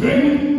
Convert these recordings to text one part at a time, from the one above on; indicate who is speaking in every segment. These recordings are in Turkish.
Speaker 1: Vem!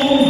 Speaker 1: ouve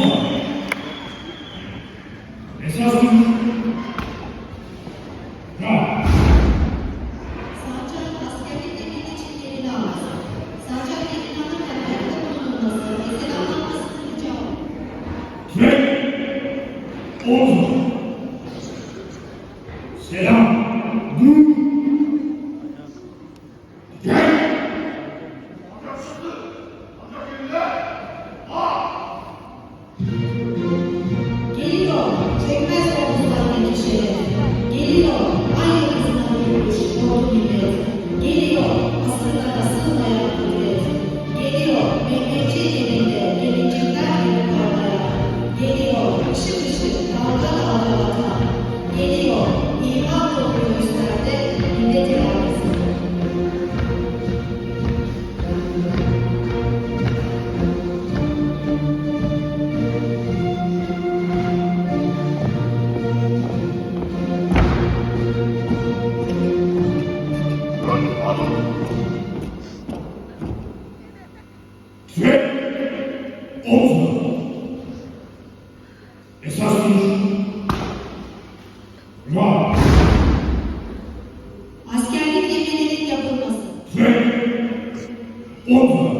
Speaker 1: Var. Askerlik yemeğinin yapılması. Ve.
Speaker 2: Odla.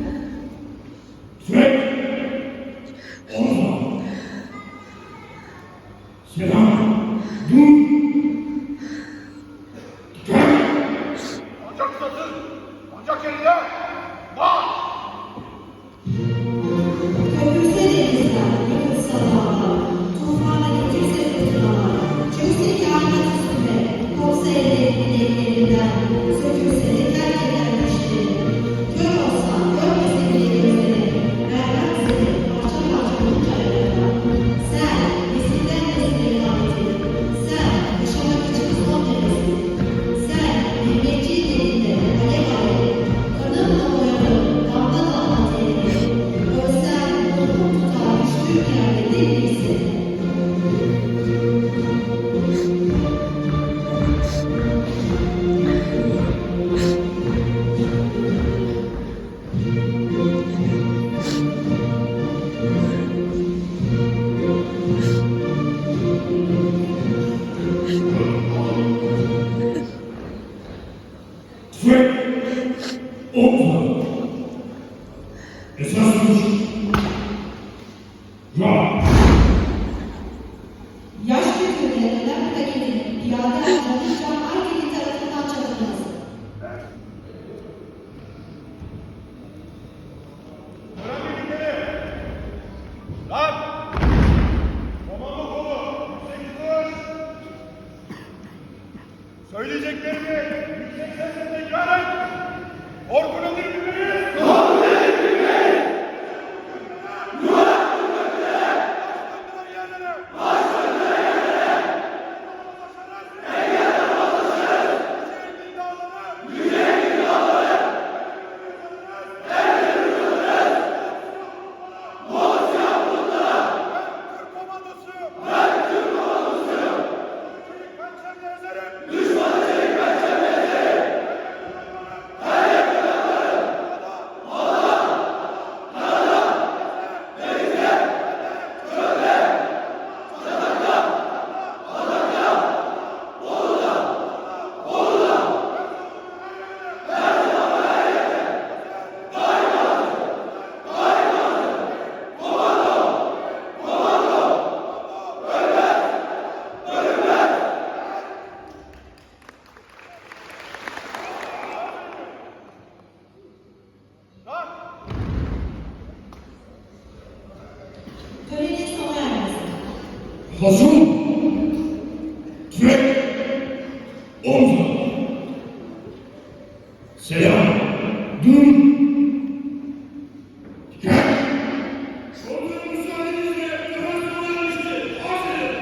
Speaker 2: almıştı. Aferin.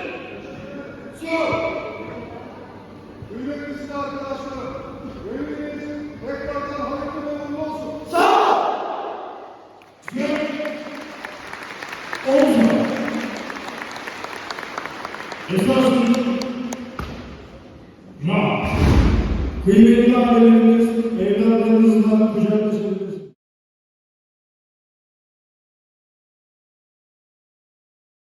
Speaker 2: Sağ.
Speaker 3: Kıymetli silah arkadaşlarım, göreviniz tekrardan
Speaker 2: risposto no quindi le